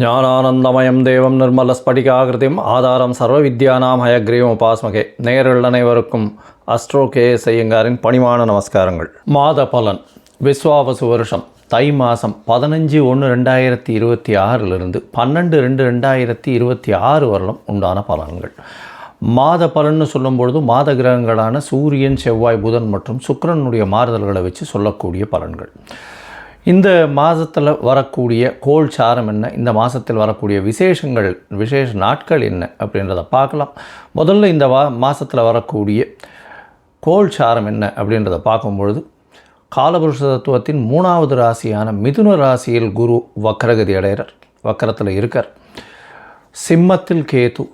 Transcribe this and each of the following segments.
ஞானானந்தமயம் தேவம் நிர்மல ஸ்படிகாகிருதிம் ஆதாரம் சர்வ வித்யானாம் ஹயக்ரீவம் உபாஸ்மகே. நேரில் அனைவருக்கும் அஸ்ட்ரோ கே ஐயங்காரின் பணிவான நமஸ்காரங்கள். மாத பலன் விஸ்வாவசு வருஷம் தை மாதம் பதினஞ்சு ஒன்று ரெண்டாயிரத்தி இருபத்தி ஆறிலிருந்து பன்னெண்டு ரெண்டு ரெண்டாயிரத்தி இருபத்தி ஆறு வரலும் உண்டான பலன்கள். மாத பலன்னு சொல்லும்பொழுது மாத கிரகங்களான சூரியன் செவ்வாய் புதன் மற்றும் சுக்கரனுடைய மாறுதல்களை வச்சு சொல்லக்கூடிய பலன்கள். இந்த மாதத்தில் வரக்கூடிய கோள் சாரம் என்ன? இந்த மாதத்தில் வரக்கூடிய விசேஷங்கள் விசேஷ நாட்கள் என்ன? அப்படின்றத பார்க்கலாம். முதல்ல இந்த வா மாதத்தில் வரக்கூடிய கோள் சாரம் என்ன? அப்படின்றத பார்க்கும்பொழுது காலபுருஷ தத்துவத்தின் மூணாவது ராசியான மிதுன ராசியில் குரு வக்கரகதி அடைகிறார். வக்கரத்தில் இருக்கார். சிம்மத்தில் கேது.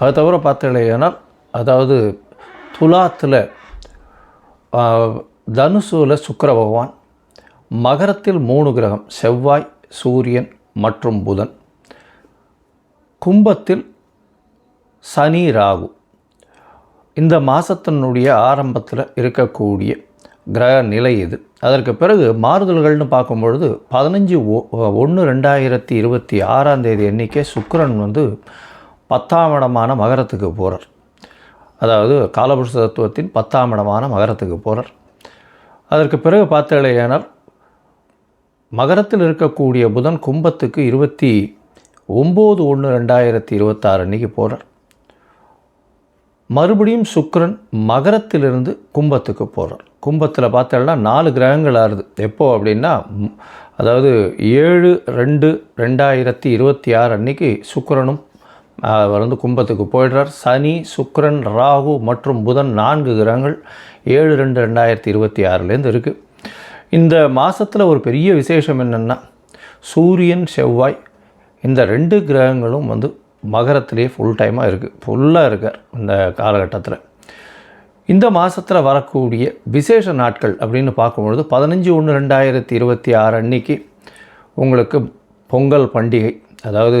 அது தவிர பார்த்தீங்கன்னா அதாவது துலாத்தில் தனுசுவில் சுக்கர பகவான். மகரத்தில் மூணு கிரகம் செவ்வாய் சூரியன் மற்றும் புதன். கும்பத்தில் சனி ராகு. இந்த மாதத்தினுடைய ஆரம்பத்தில் இருக்கக்கூடிய கிரக நிலை இது அதற்கு பிறகு மாறுதல்கள்னு பார்க்கும்பொழுது பதினஞ்சு ஒன்று ரெண்டாயிரத்தி இருபத்தி ஆறாம் தேதி எண்ணிக்கை சுக்கரன் வந்து பத்தாம் இடமான மகரத்துக்கு போகிறார் அதாவது காலபுருஷ தத்துவத்தின் பத்தாம் இடமான மகரத்துக்கு போகிறார் அதற்கு பிறகு பார்த்தேனால் மகரத்தில் இருக்கக்கூடிய புதன் கும்பத்துக்கு இருபத்தி ஒம்பது ஒன்று ரெண்டாயிரத்தி இருபத்தாறு அன்றைக்கி போகிறார் மறுபடியும் சுக்கரன் மகரத்திலிருந்து கும்பத்துக்கு போகிறார் கும்பத்தில் பார்த்தோம்னா நாலு கிரகங்கள் ஆறுது. எப்போது அப்படின்னா அதாவது ஏழு ரெண்டு ரெண்டாயிரத்தி இருபத்தி ஆறு அன்னைக்கு சுக்கரனும் அவர் வந்து கும்பத்துக்கு போயிடுறார். சனி சுக்கரன் ராகு மற்றும் புதன் நான்கு கிரகங்கள் ஏழு ரெண்டு ரெண்டாயிரத்தி இருபத்தி ஆறுலேருந்து இருக்குது இந்த மாதத்தில் ஒரு பெரிய விசேஷம் என்னென்னா சூரியன் செவ்வாய் இந்த ரெண்டு கிரகங்களும் வந்து மகரத்திலே ஃபுல் டைமாக இருக்குது ஃபுல்லாக இருக்கார் இந்த காலகட்டத்தில். இந்த மாதத்தில் வரக்கூடிய விசேஷ நாட்கள் அப்படின்னு பார்க்கும்பொழுது பதினஞ்சு ஒன்று ரெண்டாயிரத்தி இருபத்தி ஆறு அன்னைக்கு உங்களுக்கு பொங்கல் பண்டிகை அதாவது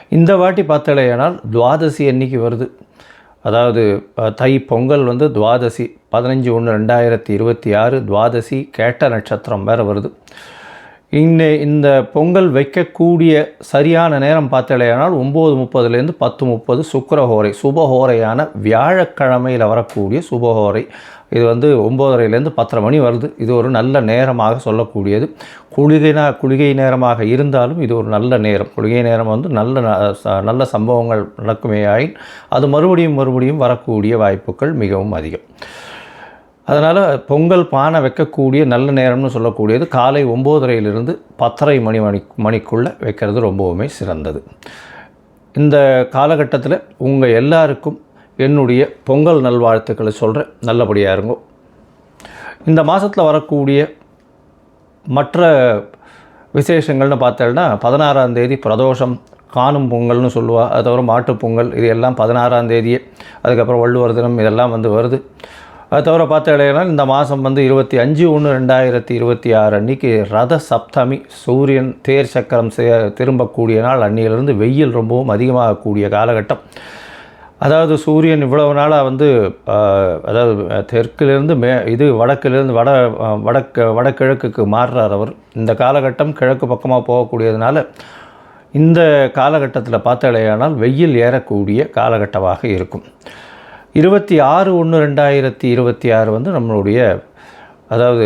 இந்த வாட்டி பார்த்தலையானால் துவாதசி அன்னைக்கு வருது. அதாவது தை பொங்கல் வந்து துவாதசி பதினஞ்சு ஒன்று ரெண்டாயிரத்தி இருபத்தி ஆறு துவாதசி கேட்ட நட்சத்திரம் வேறு வருது. இன்ன இந்த பொங்கல் வைக்கக்கூடிய சரியான நேரம் பார்த்தலையானால் ஒம்பது முப்பதுலேருந்து பத்து முப்பது சுக்கரஹோரை சுபஹோரையான வியாழக்கிழமையில் வரக்கூடிய சுபஹோரை இது வந்து ஒம்போதரையிலேருந்து பத்தரை மணி வருது. இது ஒரு நல்ல நேரமாக சொல்லக்கூடியது. குளிகைனா குளிகை நேரமாக இருந்தாலும் இது ஒரு நல்ல நேரம். குளிகை நேரம் வந்து நல்ல ந- ச- நல்ல சம்பவங்கள் நடக்குமே ஆயின் அது மறுபடியும் மறுபடியும் வரக்கூடிய வாய்ப்புகள் மிகவும் அதிகம். அதனால் பொங்கல் பானை வைக்கக்கூடிய நல்ல நேரம்னு சொல்லக்கூடியது காலை ஒம்போதரையிலிருந்து பத்தரை மணி மணி மணிக்குள்ளே வைக்கிறது ரொம்பவுமே சிறந்தது. இந்த காலகட்டத்தில் உங்கள் எல்லாருக்கும் என்னுடைய பொங்கல் நல்வாழ்த்துக்களை சொல்கிறேன் நல்லபடியாக இருங்கோ. இந்த மாதத்தில் வரக்கூடிய மற்ற விசேஷங்கள்னு பார்த்தோம்னா பதினாறாம் தேதி பிரதோஷம் காணும் பொங்கல்னு சொல்லுவா அது தவிர மாட்டுப் பொங்கல் இது எல்லாம் பதினாறாம் தேதியே. அதுக்கப்புறம் வள்ளுவர் தினம் இதெல்லாம் வந்து வருது. அது தவிர பார்த்தாலேனா இந்த மாதம் வந்து இருபத்தி அஞ்சு ஒன்று ரெண்டாயிரத்தி இருபத்தி ஆறு அன்னைக்கு ரத சப்தமி சூரியன் தேர் சக்கரம் திரும்பக்கூடிய நாள் அன்னியிலிருந்து வெயில் ரொம்பவும் அதிகமாகக்கூடிய காலகட்டம். அதாவது சூரியன் இவ்வளவு நாளாக வந்து அதாவது தெற்கிலிருந்து மே இது வடக்கிலிருந்து வட வடக்கு வடகிழக்குக்கு மாறுறார் அவர். இந்த காலகட்டம் கிழக்கு பக்கமாக போகக்கூடியதுனால இந்த காலகட்டத்தில் பார்த்தாலேயானால் வெயில் ஏறக்கூடிய காலகட்டமாக இருக்கும். இருபத்தி ஆறு ஒன்று ரெண்டாயிரத்தி இருபத்தி ஆறு வந்து நம்மளுடைய அதாவது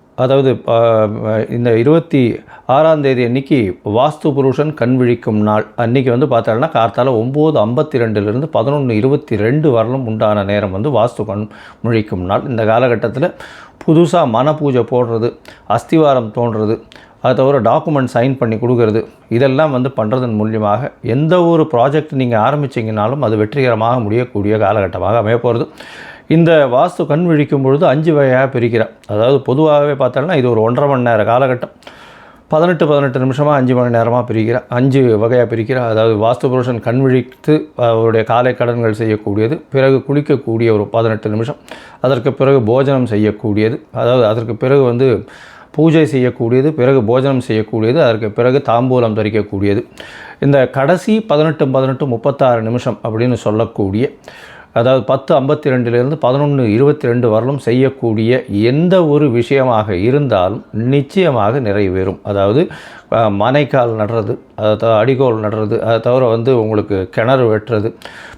அதாவது இந்த இருபத்தி ஆறாம் தேதி அன்னைக்கு வாஸ்து புருஷன் கண் விழிக்கும் நாள். அன்னைக்கு வந்து பார்த்தோம்னா கார்த்தால ஒம்பது ஐம்பத்தி ரெண்டுலேருந்து பதினொன்று இருபத்தி ரெண்டு வரலும் உண்டான நேரம் வந்து வாஸ்து கண் முழிக்கும் நாள். இந்த காலகட்டத்தில் புதுசாக மன பூஜை போடுறது அஸ்திவாரம் தோன்றது அதை தவிர டாக்குமெண்ட் சைன் பண்ணி கொடுக்கறது இதெல்லாம் வந்து பண்ணுறதன் மூலியமாக எந்த ஒரு ப்ராஜெக்ட் நீங்கள் ஆரம்பிச்சிங்கனாலும் அது வெற்றிகரமாக முடியக்கூடிய காலகட்டமாக அமைய போகிறது இந்த வாஸ்து கண் விழிக்கும் பொழுது அஞ்சு வகையாக பிரிக்கிறேன். அதாவது பொதுவாகவே பார்த்தோம்னா இது ஒரு ஒன்றரை மணி நேர காலகட்டம். பதினெட்டு பதினெட்டு நிமிஷமாக அஞ்சு மணி நேரமாக பிரிக்கிறேன். அஞ்சு வகையாக பிரிக்கிறேன். அதாவது வாஸ்து புருஷன் கண் விழித்து அவருடைய காலை கடன்கள் செய்யக்கூடியது பிறகு குளிக்கக்கூடிய ஒரு பதினெட்டு நிமிஷம் அதற்கு பிறகு போஜனம் செய்யக்கூடியது அதாவது அதற்கு பிறகு வந்து பூஜை செய்யக்கூடியது பிறகு போஜனம் செய்யக்கூடியது அதற்கு பிறகு தாம்பூலம் தரிக்கக்கூடியது. இந்த கடைசி பதினெட்டு பதினெட்டு முப்பத்தாறு நிமிஷம் அப்படின்னு சொல்லக்கூடிய அதாவது பத்து ஐம்பத்தி ரெண்டுலேருந்து பதினொன்று இருபத்தி ரெண்டு வரலும் செய்யக்கூடிய எந்த ஒரு விஷயமாக இருந்தாலும் நிச்சயமாக நிறைவேறும். அதாவது மனைக்கால் நடுறது அதை தவிர அடிகோல் நடுறது அதை தவிர வந்து உங்களுக்கு கிணறு வெட்டுறது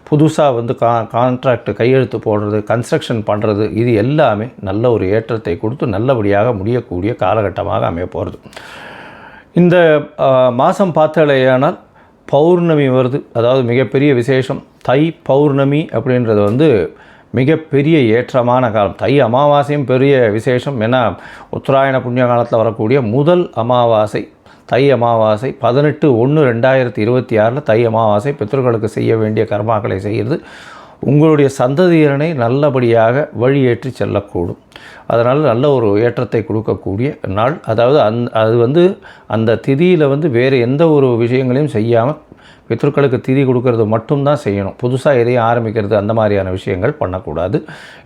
புதுசாக வந்து கா கான்ட்ராக்ட் கையெழுத்து போடுறது கன்ஸ்ட்ரக்ஷன் பண்ணுறது இது எல்லாமே நல்ல ஒரு ஏற்றத்தை கொடுத்து நல்லபடியாக முடியக்கூடிய காலகட்டமாக அமைய போகிறது இந்த மாதம் பார்த்தாலேயானால் பௌர்ணமி வருது. அதாவது மிகப்பெரிய விசேஷம். தை பௌர்ணமி அப்படின்றது வந்து மிகப்பெரிய ஏற்றமான காலம். தை அமாவாசையும் பெரிய விசேஷம். ஏன்னா உத்தராயண புண்ணிய காலத்தில் வரக்கூடிய முதல் அமாவாசை. தை அமாவாசை பதினெட்டு ஒன்று ரெண்டாயிரத்தி இருபத்தி ஆறில் தை அமாவாசை பித்தர்களுக்கு செய்ய வேண்டிய கர்மாக்களை செய்கிறது. உங்களுடைய சந்ததியரனை நல்லபடியாக வழியேற்றி செல்லக்கூடும். அதனால் நல்ல ஒரு ஏற்றத்தை கொடுக்கக்கூடிய நாள். அதாவது அந் அது வந்து அந்த திதியில் வந்து வேறு எந்த ஒரு விஷயங்களையும் செய்யாமல் பித்ருக்களுக்கு திதி கொடுக்கறது மட்டும்தான் செய்யணும். புதுசாக எதையும் ஆரம்பிக்கிறது அந்த மாதிரியான விஷயங்கள் பண்ணக்கூடாது.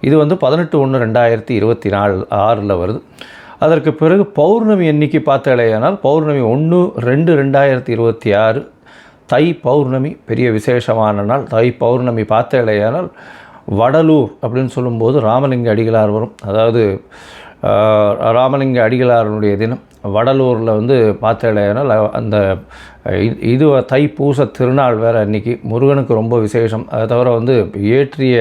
இது வந்து பதினெட்டு ஒன்று ரெண்டாயிரத்தி இருபத்தி நாலு ஆறில் வருது. அதற்கு பிறகு பௌர்ணமி எண்ணிக்கை பார்த்தாலேயானால் பௌர்ணமி ஒன்று ரெண்டு ரெண்டாயிரத்தி இருபத்தி ஆறு தை பௌர்ணமி பெரிய விசேஷமான நாள் தை பௌர்ணமி பார்த்தேலையானால் வடலூர் அப்படின்னு சொல்லும்போது ராமலிங்க அடிகளார் வரும். அதாவது ராமலிங்க அடிகளாரனுடைய தினம். வடலூரில் வந்து பார்த்தேலையானால் அந்த இது தை பூச திருநாள் வேறு அன்னைக்கு. முருகனுக்கு ரொம்ப விசேஷம். அதை தவிர வந்து ஏற்றிய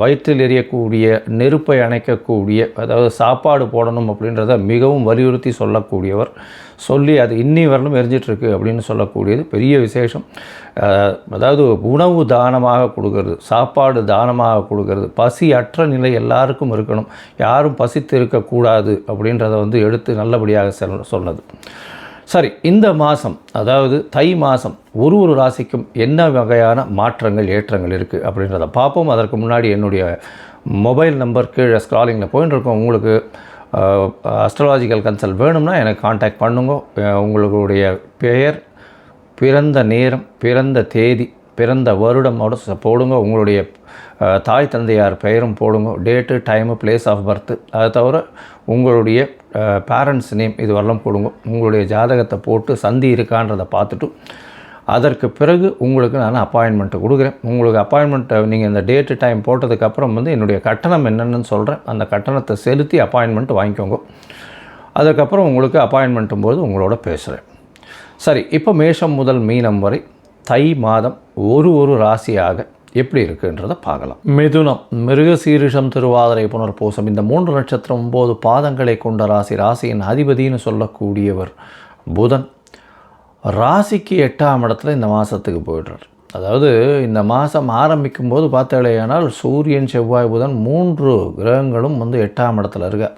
வயிற்றில் எரியக்கூடிய நெருப்பை அணைக்கக்கூடிய அதாவது சாப்பாடு போடணும் அப்படின்றத மிகவும் வலியுறுத்தி சொல்லக்கூடியவர். சொல்லி அது இன்னி வரலும் எரிஞ்சிட்ருக்கு அப்படின்னு சொல்லக்கூடியது பெரிய விசேஷம். அதாவது உணவு தானமாக கொடுக்கறது சாப்பாடு தானமாக கொடுக்கறது பசி அற்ற நிலை எல்லாருக்கும் இருக்கணும். யாரும் பசித்து இருக்கக்கூடாது அப்படின்றத வந்து எடுத்து நல்லபடியாக சொன்னது. சரி இந்த மாதம் அதாவது தை மாதம் ஒரு ஒரு ராசிக்கும் என்ன வகையான மாற்றங்கள் ஏற்றங்கள் இருக்குது அப்படின்றத பார்ப்போம். அதற்கு முன்னாடி என்னுடைய மொபைல் நம்பர் கீழே ஸ்க்ராலிங்கில் போயின்னு இருக்கோம் உங்களுக்கு அஸ்ட்ராலாஜிக்கல் கன்சல்ட் வேணும்னா எனக்கு காண்டாக்ட் பண்ணுங்க. உங்களுடைய பெயர் பிறந்த நேரம் பிறந்த தேதி பிறந்த வருடமோட போடுங்க. உங்களுடைய தாய் தந்தையார் பெயரும் போடுங்க. Date time place of birth அதை தவிர உங்களுடைய பேரண்ட்ஸ் நேம் இது வரலாம் போடுங்க. உங்களுடைய ஜாதகத்தை போட்டு சந்தி இருக்கான்றதை பார்த்துட்டு அதற்கு பிறகு உங்களுக்கு நான் அப்பாயின்மெண்ட்டு கொடுக்குறேன். உங்களுக்கு அப்பாயின்மெண்ட்டை நீங்கள் இந்த டேட்டு டைம் போட்டதுக்கப்புறம் வந்து என்னுடைய கட்டணம் என்னென்னு சொல்கிறேன் அந்த கட்டணத்தை செலுத்தி அப்பாயின்மெண்ட் வாங்கிக்கோங்க. அதுக்கப்புறம் உங்களுக்கு அப்பாயின்மெண்ட்டும் போது உங்களோட பேசுகிறேன் சரி இப்போ மேஷம் முதல் மீனம் வரை தை மாதம் ஒரு ஒரு ராசியாக எப்படி இருக்குன்றதை பார்க்கலாம். மிதுனம் மிருகசீரிஷம் திருவாதிரை புனர்பூசம் இந்த மூன்று நட்சத்திரம் ஒம்பது பாதங்களை கொண்ட ராசி. ராசியின் அதிபதின்னு சொல்லக்கூடியவர் புதன். ராசிக்கு எட்டாம் இடத்துல இந்த மாதத்துக்கு போயிடுறார். அதாவது இந்த மாதம் ஆரம்பிக்கும் போது பார்த்தாலேயானால் சூரியன் செவ்வாய் புதன் மூன்று கிரகங்களும் வந்து எட்டாம் இடத்துல இருக்க.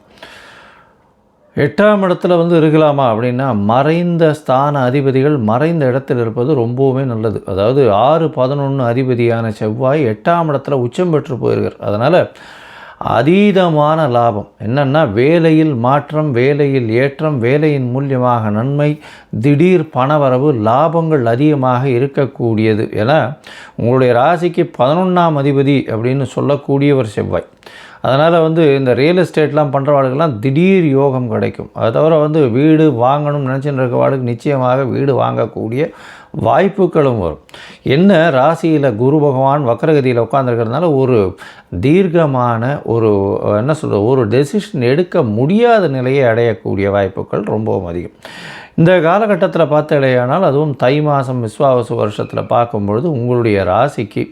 எட்டாம் இடத்துல வந்து இருக்கலாமா அப்படின்னா மறைந்த ஸ்தான அதிபதிகள் மறைந்த இடத்தில் இருப்பது ரொம்பவுமே நல்லது. அதாவது ஆறு பதினொன்று அதிபதியான செவ்வாய் எட்டாம் இடத்துல உச்சம் பெற்று போயிருக்கார். அதனால் அதீதமான லாபம். என்னென்னா வேலையில் மாற்றம் வேலையில் ஏற்றம் வேலையின் மூலியமாக நன்மை திடீர் பணவரவு லாபங்கள் அதிகமாக இருக்கக்கூடியது என உங்களுடைய ராசிக்கு பதினொன்றாம் அதிபதி அப்படின்னு சொல்லக்கூடியவர் செவ்வாய். அதனால் வந்து இந்த ரியல் எஸ்டேட்லாம் பண்ணுறவாளுக்கெல்லாம் திடீர் யோகம் கிடைக்கும். அதை தவிர வந்து வீடு வாங்கணும்னு நினச்சிட்டு இருக்கவாளுக்கு நிச்சயமாக வீடு வாங்கக்கூடிய வாய்ப்புகளும் வரும். என்ன ராசியில் குரு பகவான் வக்கரகதியில் உட்காந்துருக்கிறதுனால ஒரு தீர்க்கமான ஒரு என்ன சொல்கிறது ஒரு டெசிஷன் எடுக்க முடியாத நிலையை அடையக்கூடிய வாய்ப்புகள் ரொம்பவும் அதிகம். இந்த காலகட்டத்தில் பார்த்தாலேயானால் அதுவும் தை மாதம் விஸ்வாவசு வருஷத்தில் பார்க்கும்பொழுது உங்களுடைய ராசிக்கு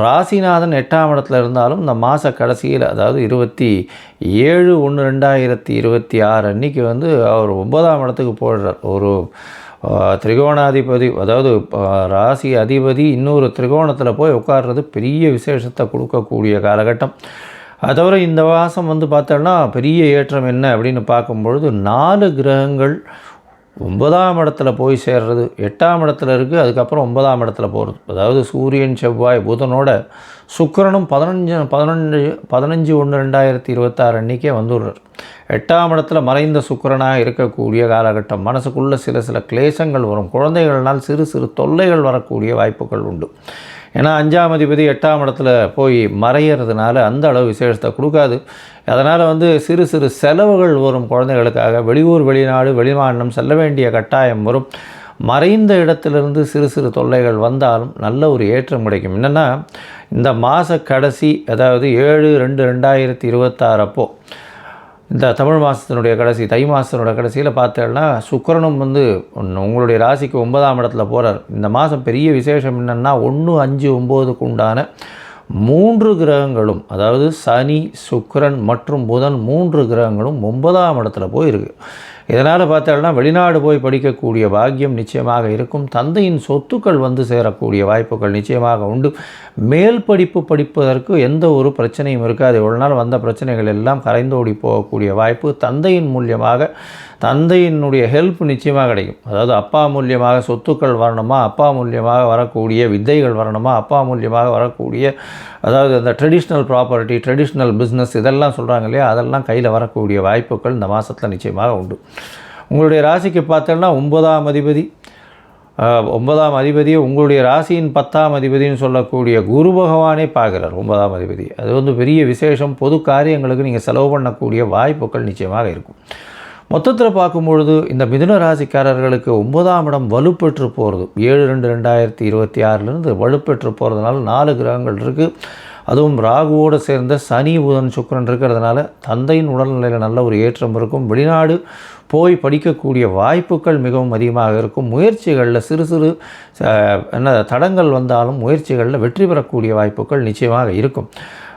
ராசிநாதன் எட்டாம் இடத்துல இருந்தாலும் இந்த மாத கடைசியில் அதாவது இருபத்தி ஏழு ஒன்று ரெண்டாயிரத்தி இருபத்தி ஆறு அன்னைக்கு வந்து அவர் ஒன்பதாம் இடத்துக்கு போடுறார் ஒரு திரிகோணாதிபதி அதாவது ராசி அதிபதி இன்னொரு திரிகோணத்தில் போய் உட்கார்றது பெரிய விசேஷத்தை கொடுக்கக்கூடிய காலகட்டம். அது தவிர இந்த மாதம் வந்து பார்த்தோன்னா பெரிய ஏற்றம் என்ன அப்படின்னு பார்க்கும்பொழுது நாலு கிரகங்கள் ஒன்பதாம் இடத்துல போய் சேர்றது எட்டாம் இடத்துல இருக்குது அதுக்கப்புறம் ஒன்பதாம் இடத்துல போகிறது அதாவது சூரியன் செவ்வாய் புதனோட சுக்கரனும் பதினஞ்சு பதினஞ்சு பதினஞ்சு ஒன்று ரெண்டாயிரத்தி இருபத்தாறு அன்றைக்கே வந்துடுறார். எட்டாம் இடத்துல மறைந்த சுக்கரனாக இருக்கக்கூடிய காலகட்டம். மனசுக்குள்ளே சில சில கிளேசங்கள் வரும். குழந்தைகள்னால் சிறு சிறு தொல்லைகள் வரக்கூடிய வாய்ப்புகள் உண்டு. ஏன்னா அஞ்சாம் அதிபதி எட்டாம் இடத்துல போய் மறையிறதுனால அந்த அளவு விசேஷத்தை கொடுக்காது. அதனால் வந்து சிறு சிறு செலவுகள் வரும் குழந்தைகளுக்காக. வெளியூர் வெளிநாடு வெளிமாநிலம் செல்ல வேண்டிய கட்டாயம் வரும். மறைந்த இடத்திலிருந்து சிறு சிறு தொல்லைகள் வந்தாலும் நல்ல ஒரு ஏற்றம் கிடைக்கும். என்னென்னா இந்த மாத கடைசி அதாவது ஏழு ரெண்டு ரெண்டாயிரத்தி இருபத்தாறு அப்போது இந்த தமிழ் மாதத்தினுடைய கடைசி தை மாதத்தினுடைய கடைசியில் பார்த்தேன்னா சுக்கரனும் வந்து உங்களுடைய ராசிக்கு ஒன்பதாம் இடத்துல போகிறார் இந்த மாதம் பெரிய விசேஷம் என்னென்னா ஒன்று அஞ்சு ஒம்போதுக்கு உண்டான மூன்று கிரகங்களும் அதாவது சனி சுக்கரன் மற்றும் புதன் மூன்று கிரகங்களும் ஒன்பதாம் இடத்துல போய் இதனால் பார்த்தோம்னா வெளிநாடு போய் படிக்கக்கூடிய பாக்கியம் நிச்சயமாக இருக்கும். தந்தையின் சொத்துக்கள் வந்து சேரக்கூடிய வாய்ப்புகள் நிச்சயமாக உண்டு. மேல் படிப்பு படிப்பதற்கு எந்த ஒரு பிரச்சனையும் இருக்காது. இவ்வளோ நாள் வந்த பிரச்சனைகள் எல்லாம் கரைந்தோடி போகக்கூடிய வாய்ப்பு தந்தையின் மூலியமாக தந்தையினுடைய ஹெல்ப் நிச்சயமாக கிடைக்கும். அதாவது அப்பா மூலியமாக சொத்துக்கள் வரணுமா அப்பா மூலியமாக வரக்கூடிய வித்தைகள் வரணுமா அப்பா மூலியமாக வரக்கூடிய அதாவது அந்த ட்ரெடிஷ்னல் ப்ராப்பர்ட்டி ட்ரெடிஷ்னல் பிஸ்னஸ் இதெல்லாம் சொல்கிறாங்க இல்லையா? அதெல்லாம் கையில் வரக்கூடிய வாய்ப்புகள் இந்த மாதத்தில் நிச்சயமாக உண்டு. உங்களுடைய ராசிக்கு பார்த்தோன்னா ஒன்பதாம் அதிபதி. ஒன்பதாம் அதிபதியை உங்களுடைய ராசியின் பத்தாம் அதிபதினு சொல்லக்கூடிய குரு பகவானே பார்க்குறார் ஒன்பதாம் அதிபதி. அது வந்து பெரிய விசேஷம் பொது காரியங்களுக்கு நீங்கள் செலவு பண்ணக்கூடிய வாய்ப்புகள் நிச்சயமாக இருக்கும். மொத்தத்தில் பார்க்கும்பொழுது இந்த மிதுன ராசிக்காரர்களுக்கு ஒன்பதாம் இடம் வலுப்பெற்று போகிறது ஏழு ரெண்டு ரெண்டாயிரத்தி இருபத்தி ஆறிலிருந்து வலுப்பெற்று போகிறதுனால நாலு கிரகங்கள் இருக்குது அதுவும் ராகுவோடு சேர்ந்த சனி புதன் சுக்கிரன் இருக்கிறதுனால தந்தையின் உடல்நிலையில் நல்ல ஒரு ஏற்றம் இருக்கும். வெளிநாடு போய் படிக்கக்கூடிய வாய்ப்புகள் மிகவும் அதிகமாக இருக்கும். முயற்சிகளில் சிறு சிறு என்ன தடங்கள் வந்தாலும் முயற்சிகளில் வெற்றி பெறக்கூடிய வாய்ப்புகள் நிச்சயமாக இருக்கும்.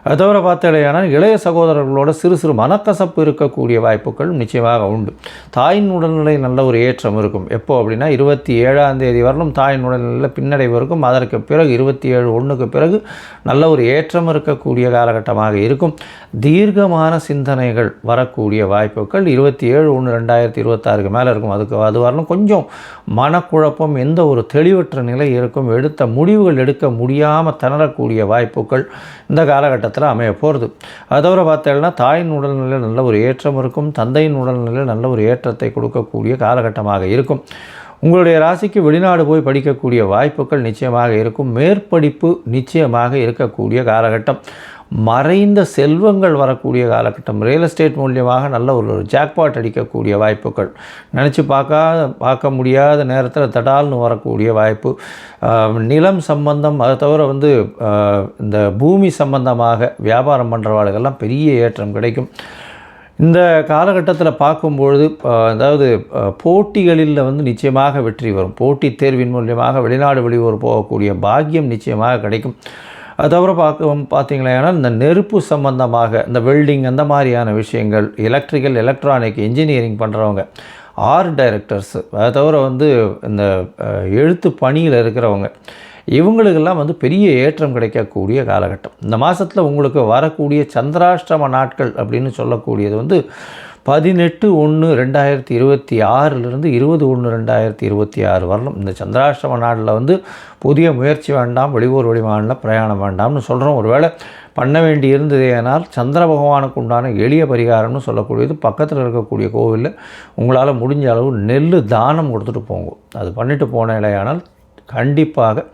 அது தவிர பார்த்தடையானால் இளைய சகோதரர்களோட சிறு சிறு மனக்கசப்பு இருக்கக்கூடிய வாய்ப்புகள் நிச்சயமாக உண்டு. தாயின் உடல்நிலை நல்ல ஒரு ஏற்றம் இருக்கும். எப்போ அப்படின்னா இருபத்தி ஏழாம் தேதி வரலும் தாயின் உடல்நிலையில் பின்னடைவு இருக்கும். அதற்கு பிறகு இருபத்தி ஏழு ஒன்றுக்கு பிறகு நல்ல ஒரு ஏற்றம் இருக்கக்கூடிய காலகட்டமாக இருக்கும். தீர்க்கமான சிந்தனைகள் வரக்கூடிய வாய்ப்புகள் இருபத்தி ஏழு ஒன்று ரெண்டாயிரத்தி இருபத்தாறுக்கு மேலே இருக்கும். அதுக்கு அது வரலும் கொஞ்சம் மனக்குழப்பம் எந்த ஒரு தெளிவற்ற நிலை இருக்கும். எடுத்த முடிவுகள் எடுக்க முடியாமல் திணறக்கூடிய வாய்ப்புகள் இந்த காலகட்டத்தில் அமைய போகிறது. அது தவிர தாயின் உடல்நிலையில் நல்ல ஒரு ஏற்றம் இருக்கும் தந்தையின் உடல்நிலையில் நல்ல ஒரு ஏற்றத்தை கொடுக்கக்கூடிய காலகட்டமாக இருக்கும். உங்களுடைய ராசிக்கு வெளிநாடு போய் படிக்கக்கூடிய வாய்ப்புகள் நிச்சயமாக இருக்கும். மேற்படிப்பு நிச்சயமாக இருக்கக்கூடிய காலகட்டம். மறைந்த செல்வங்கள் வரக்கூடிய காலகட்டம். ரியல் எஸ்டேட் மூலியமாக நல்ல ஒரு ஜாக்பாட் அடிக்கக்கூடிய வாய்ப்புகள். நினச்சி பார்க்காத பார்க்க முடியாத நேரத்தில் தடால்னு வரக்கூடிய வாய்ப்பு. நிலம் சம்பந்தம் அதை தவிர வந்து இந்த பூமி சம்பந்தமாக வியாபாரம் பண்ணுறவாளுக்கெல்லாம் பெரிய ஏற்றம் கிடைக்கும். இந்த காலகட்டத்தில் பார்க்கும்பொழுது அதாவது போட்டிகளில் வந்து நிச்சயமாக வெற்றி வரும். போட்டித் தேர்வின் மூலியமாக வெளிநாடு வெளியூர் போகக்கூடிய பாக்கியம் நிச்சயமாக கிடைக்கும். அது தவிர பார்க்க பார்த்தீங்களேனா இந்த நெருப்பு சம்பந்தமாக இந்த வெல்டிங் அந்த மாதிரியான விஷயங்கள் எலக்ட்ரிக்கல் எலக்ட்ரானிக் இன்ஜினியரிங் பண்ணுறவங்க ஆர்ட் டைரக்டர்ஸ் அதை தவிர வந்து இந்த எழுத்து பணியில் இருக்கிறவங்க இவங்களுக்கெல்லாம் வந்து பெரிய ஏற்றம் கிடைக்கக்கூடிய காலகட்டம். இந்த மாதத்தில் உங்களுக்கு வரக்கூடிய சந்திராஷ்டம நாட்கள் அப்படின்னு சொல்லக்கூடியது வந்து பதினெட்டு ஒன்று ரெண்டாயிரத்தி இருபத்தி ஆறிலிருந்து இருபது ஒன்று ரெண்டாயிரத்தி இருபத்தி ஆறு வரலும் இந்த சந்திராஷ்டம நாளில் வந்து புதிய முயற்சி வேண்டாம் வெளியூர் வெளிமாநில பிரயாணம் வேண்டாம்னு சொல்கிறோம் ஒருவேளை பண்ண வேண்டி இருந்ததேனால் சந்திர பகவானுக்கு உண்டான எளிய பரிகாரம்னு சொல்லக்கூடியது பக்கத்தில் இருக்கக்கூடிய கோவிலில் உங்களால் முடிஞ்ச அளவு நெல் தானம் கொடுத்துட்டு போங்க. அது பண்ணிட்டு போனேலையானால் கண்டிப்பாக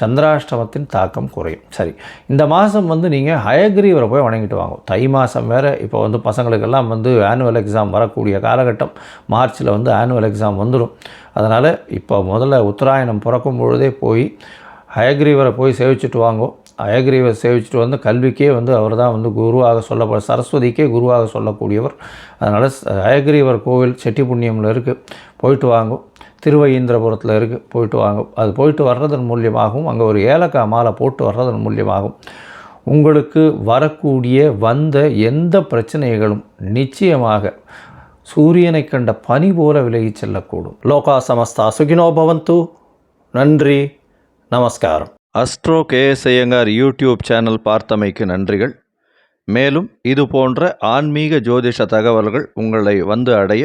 சந்திராஷ்டமத்தின் தாக்கம் குறையும். சரி இந்த மாதம் வந்து நீங்கள் ஹயக்ரீவரை போய் வணங்கிட்டு வாங்க. தை மாதம் வேறு இப்போ வந்து பசங்களுக்கெல்லாம் வந்து ஆனுவல் எக்ஸாம் வரக்கூடிய காலகட்டம். மார்ச்சில் வந்து ஆனுவல் எக்ஸாம் வந்துடும். அதனால் இப்போ முதல்ல உத்தராயணம் பிறக்கும் பொழுதே போய் ஹயக்ரீவரை போய் சேவிச்சுட்டு வாங்கோ. ஹயக்ரீவரை சேவிச்சுட்டு வந்து கல்விக்கே வந்து அவர் தான் வந்து குருவாக சொல்லப்பட சரஸ்வதிக்கே குருவாக சொல்லக்கூடியவர். அதனால் அயக்ரீவர் கோவில் செட்டி புண்ணியமில் இருக்குது போயிட்டு வாங்கோ. திருவையந்திரபுரத்தில் இருக்குது போயிட்டு வாங்க. அது போயிட்டு வர்றதன் மூலியமாகவும் அங்கே ஒரு ஏலக்காய் மாலை போட்டு வர்றதன் மூலியமாகவும் உங்களுக்கு வரக்கூடிய வந்த எந்த பிரச்சனைகளும் நிச்சயமாக சூரியனை கண்ட பனி போல விலகி செல்லக்கூடும். லோகா சமஸ்தா சுகினோ பவந்து. நன்றி. நமஸ்காரம். Astro KS Iyengar YouTube channel பார்த்தமைக்கு நன்றிகள். மேலும் இது போன்ற ஆன்மீக ஜோதிஷ தகவல்கள் உங்களை வந்து அடைய